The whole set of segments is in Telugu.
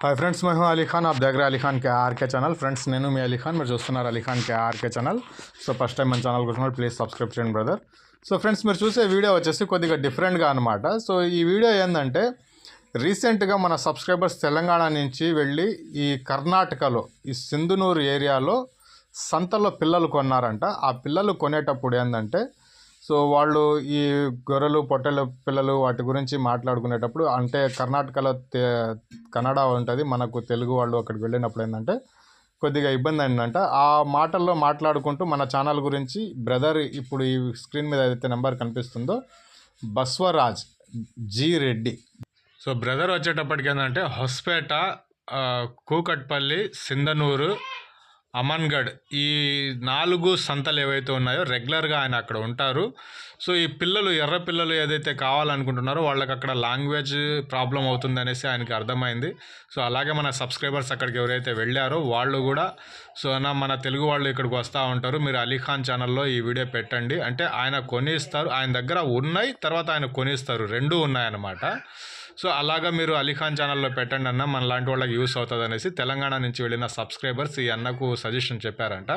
హాయ్ ఫ్రెండ్స్ మేము అలీ ఖాన్ ఆప్ దగ్గర Ali Khan K RK channel friends నేను మీ అలీ ఖాన్ మీరు చూస్తున్నారు Ali Khan K RK channel so first time మన ఛానల్ కోసం ప్లీజ్ సబ్స్క్రైబ్ చేయండి బ్రదర్ సో ఫ్రెండ్స్ మీరు చూసే వీడియో వచ్చేసి కొద్దిగా డిఫరెంట్గా అనమాట సో ఈ వీడియో ఏంటంటే రీసెంట్గా మన సబ్స్క్రైబర్స్ తెలంగాణ నుంచి వెళ్ళి ఈ కర్ణాటకలో ఈ సింధునూరు ఏరియాలో సంతలో పిల్లలు కొన్నారంట ఆ పిల్లలు కొనేటప్పుడు ఏంటంటే సో వాళ్ళు ఈ గొర్రెలు పొట్టెల పిల్లలు వాటి గురించి మాట్లాడుకునేటప్పుడు అంటే కర్ణాటకలో కన్నడ ఉంటుంది మనకు తెలుగు వాళ్ళు అక్కడికి వెళ్ళినప్పుడు ఏంటంటే కొద్దిగా ఇబ్బంది అయిందంట. ఆ మాటల్లో మాట్లాడుకుంటూ మన ఛానల్ గురించి బ్రదర్ ఇప్పుడు ఈ స్క్రీన్ మీద ఏదైతే నెంబర్ కనిపిస్తుందో Basavaraj G Reddy. So brother వచ్చేటప్పటికి ఏంటంటే హొస్పేట కూకట్పల్లి సింధనూరు అమన్గఢ్ ఈ నాలుగు సంతలు ఏవైతే ఉన్నాయో రెగ్యులర్గా ఆయన అక్కడ ఉంటారు. సో ఈ పిల్లలు ఎర్ర పిల్లలు ఏదైతే కావాలనుకుంటున్నారో వాళ్ళకి అక్కడ లాంగ్వేజ్ ప్రాబ్లం అవుతుంది అనేసి ఆయనకి అర్థమైంది. సో అలాగే మన సబ్స్క్రైబర్స్ అక్కడికి ఎవరైతే వెళ్ళారో వాళ్ళు కూడా సో నా మన తెలుగు వాళ్ళు ఇక్కడికి వస్తూ ఉంటారు. మీరు అలీఖాన్ ఛానల్లో ఈ వీడియో పెట్టండి. అంటే ఆయన కొనిస్తారు. ఆయన దగ్గర ఉన్నాయి తర్వాత ఆయన కొనిస్తారు. రెండు ఉన్నాయన్నమాట. సో అలాగా మీరు అలీఖాన్ ఛానల్లో పెట్టండి అన్న మన లాంటి వాళ్ళకి యూస్ అవుతుంది అనేసి తెలంగాణ నుంచి వెళ్ళిన సబ్స్క్రైబర్స్ ఈ అన్నకు సజెషన్ చెప్పారంట.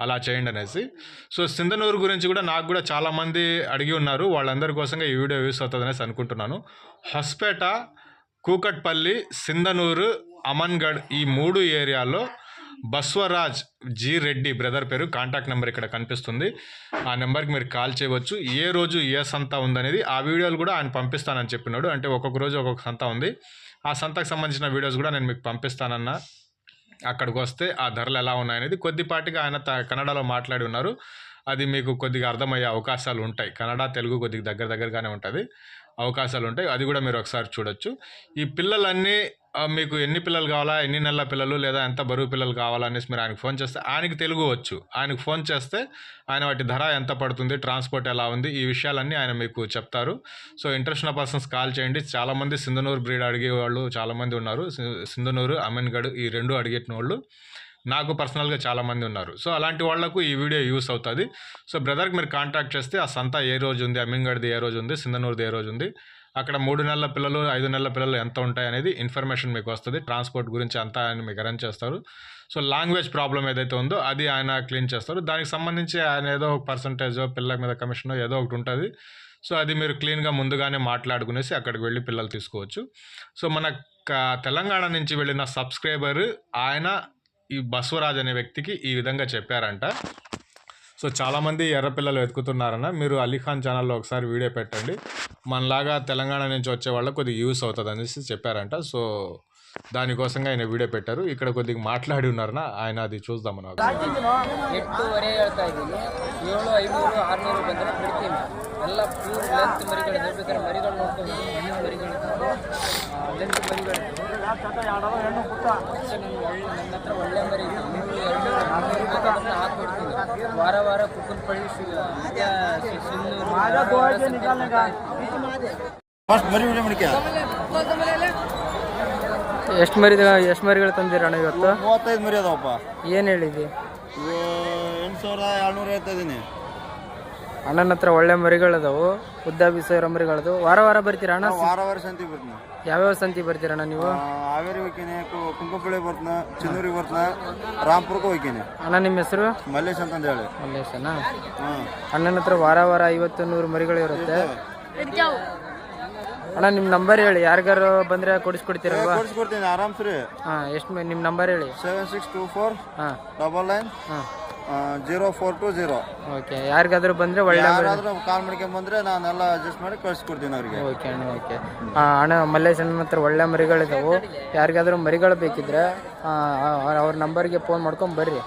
అలా చేయండి అనేసి. సో సింధనూరు గురించి కూడా నాకు కూడా చాలామంది అడిగి ఉన్నారు. వాళ్ళందరి కోసంగా ఈ వీడియో యూస్ అవుతుంది అనేసి అనుకుంటున్నాను. హొస్పేట కూకట్పల్లి సింధనూరు అమన్గఢ్ ఈ మూడు ఏరియాలో బస్వరాజ్ జి రెడ్డి బ్రదర్ పేరు కాంటాక్ట్ నెంబర్ ఇక్కడ కనిపిస్తుంది. ఆ నెంబర్కి మీరు కాల్ చేయవచ్చు. ఏ రోజు ఏ సంత ఉందనేది ఆ వీడియోలు కూడా ఆయన పంపిస్తానని చెప్పినాడు. అంటే ఒక్కొక్క రోజు ఒక్కొక్క సంత ఉంది. ఆ సంతకు సంబంధించిన వీడియోస్ కూడా నేను మీకు పంపిస్తానన్న. అక్కడికి వస్తే ఆ ధరలు ఎలా ఉన్నాయనేది కొద్దిపాటిగా ఆయన త- కన్నడలో మాట్లాడి ఉన్నారు. అది మీకు కొద్దిగా అర్థమయ్యే అవకాశాలు ఉంటాయి. కన్నడ తెలుగు కొద్దిగా దగ్గర దగ్గరగానే ఉంటుంది. అవకాశాలు ఉంటాయి అది కూడా మీరు ఒకసారి చూడొచ్చు. ఈ పిల్లలన్నీ మీకు ఎన్ని పిల్లలు కావాలా ఎన్ని నెలల పిల్లలు లేదా ఎంత బరువు పిల్లలు కావాలా అనేసి మీరు ఆయనకు ఫోన్ చేస్తే ఆయనకి తెలుగు వచ్చు ఆయనకు ఫోన్ చేస్తే ఆయన వాటి ధర ఎంత పడుతుంది ట్రాన్స్పోర్ట్ ఎలా ఉంది ఈ విషయాలన్నీ ఆయన మీకు చెప్తారు. సో ఇంట్రెస్ట్ ఉన్న పర్సన్స్ కాల్ చేయండి. చాలామంది సింధనూరు బ్రీడ్ అడిగే వాళ్ళు చాలామంది ఉన్నారు. సింధనూరు అమీన్గఢ్ ఈ రెండు అడిగేటిన వాళ్ళు నాకు పర్సనల్గా చాలామంది ఉన్నారు. సో అలాంటి వాళ్ళకు ఈ వీడియో యూస్ అవుతుంది. సో బ్రదర్కి మీరు కాంటాక్ట్ చేస్తే ఆ సంత ఏ రోజు ఉంది అమ్మింగడిది ఏ రోజు ఉంది సింధనూరుది ఏ రోజు ఉంది అక్కడ మూడు నెలల పిల్లలు ఐదు నెలల పిల్లలు ఎంత ఉంటాయి అనేది ఇన్ఫర్మేషన్ మీకు వస్తుంది. ట్రాన్స్పోర్ట్ గురించి అంతా ఆయన మీకు అరేంజ్ చేస్తారు. సో లాంగ్వేజ్ ప్రాబ్లం ఏదైతే ఉందో అది ఆయన క్లీన్ చేస్తారు. దానికి సంబంధించి ఆయన ఏదో ఒక పర్సంటేజో పిల్లల మీద కమిషన్ ఏదో ఒకటి ఉంటుంది. సో అది మీరు క్లీన్గా ముందుగానే మాట్లాడుకునేసి అక్కడికి వెళ్ళి పిల్లలు తీసుకోవచ్చు. సో మన తెలంగాణ నుంచి వెళ్ళిన సబ్స్క్రైబర్ ఆయన ఈ బస్వరాజ్ అనే వ్యక్తికి ఈ విధంగా చెప్పారంట సో చాలామంది ఎర్రపిల్లలు వెతుకుతున్నారన్న మీరు అలీఖాన్ ఛానల్లో ఒకసారి వీడియో పెట్టండి మనలాగా తెలంగాణ నుంచి వచ్చే వాళ్ళకి కొద్దిగా యూస్ అవుతుంది అనేసి చెప్పారంట సో దానికోసంగా ఆయన వీడియో పెట్టారు ఇక్కడ కొద్దిగా మాట్లాడి ఉన్నారన్న ఆయన అది చూద్దాం మనం ಎಂಟೂವರೆ ಹೇಳ್ತಾ ಇದ್ದೀನಿ ಏಳು ಐನೂರು ಆರುನೂರು ಬಂದರೆ ಬಿಡ್ತೀನಿ ಎಲ್ಲ ಪ್ಯೂರ್ ಲೆಂತ್ ಮರಿಗಳು ಬೇಕಾದ್ರೆ ಮರಿಗಳು ನೋಡ್ಕೊಂಡು ಹೆಣ್ಣು ಮರಿಗಳು ವಾರ ವಾರ ಕುಕ್ಕನಪಳ್ಳಿ ಎಷ್ಟು ಮರಿ ಎಷ್ಟು ಮರಿಗಳು ತಂದಿರ ಅಣ್ಣ ಇವತ್ತು? ಮೂವತ್ತೈದು ಮರಿ ಅದಾವಪ್ಪ. ಏನು ಹೇಳಿದ್ದಿ? ಎಂಟು ಸಾವಿರದ ಏಳ್ನೂರ ಹೇಳ್ತಾ ಇದ್ದೀನಿ. ಅಣ್ಣನ ಹತ್ರ ಒಳ್ಳೆ ಮರಿಗಳದಾವು ಉದ್ದ ಬಿಸೋರ ಮರಿಗಳದು. ವಾರ ವಾರ ಬರ್ತೀರಾ ಅಣ್ಣ? ವಾರ ವಾರ ಸಂತಿ ಬರ್ತೀನಿ. ಯಾವ್ಯಾವ ಸಂತಿ ಬರ್ತೀರಣ್ಣ ನೀವು? ಹಾವೇರಿ ಹೋಗ್ತೀನಿ ಕುಂಕುಪಳ್ಳಿ ಬರ್ತೀನಿ ಚಿನ್ನೂರಿಗೆ ಬರ್ತೀನಿ ರಾಮ್ಪುರಕ್ಕೆ ಹೋಗ್ತೀನಿ ಅಣ್ಣ ನಿಮ್ಮ ಹೆಸರು? ಮಲ್ಲೇಶ್ ಅಂತ ಹೇಳಿ ಮಲ್ಲೇಶ್ ಹಾಂ. ಅಣ್ಣನ ಹತ್ರ ವಾರ ವಾರ ಐವತ್ತು ನೂರು ಮರಿಗಳು ಇರುತ್ತೆ. ಅಣ್ಣ ನಿಮ್ಮ ನಂಬರ್ ಹೇಳಿ. ಯಾರಿಗಾರು ಬಂದ್ರೆ ಕೊಡಿಸ್ಕೊಡ್ತೀರಲ್ವಾ? ಕೊಡ್ಸ್ಕೊಡ್ತೀನಿ. ಆರಾಮ್ಸ್ರಿ ಹಾ ಎಷ್ಟು ನಿಮ್ಮ ನಂಬರ್ ಹೇಳಿ. ಸೆವೆನ್ ಸಿಕ್ಸ್ ಟೂ ಫೋರ್ ಹಾಂ. ಡಬಲ್ ನೈನ್ ಹಾ. Zero four two zero okay ಯಾರಿಗಾದ್ರೂ ಬಂದ್ರೆ ಒಳ್ಳೆ ಯಾರಾದ್ರೂ ಕಾಲ್ ಮಾಡ್ಕೊಂಬಂದ್ರೆ ನಾನೆಲ್ಲ ಅಡ್ಜಸ್ಟ್ ಮಾಡಿ ಕಳ್ಸಿಕೊಡ್ತೀನಿ ಅವ್ರಿಗೆ. ಓಕೆ ಅಣ್ಣ ಓಕೆ. ಅಣ್ಣ ಮಲ್ಲೇಶ್ ಅಣ್ಣನ ಹತ್ರ ಒಳ್ಳೆ ಮರಿಗಳಿದಾವು. ಯಾರಿಗಾದ್ರೂ ಮರಿಗಳು ಬೇಕಿದ್ರೆ ಆ, ಆ- ಅವ್ರ ನಂಬರ್ಗೆ ಫೋನ್ ಮಾಡ್ಕೊಂಡು ಬರ್ರಿ.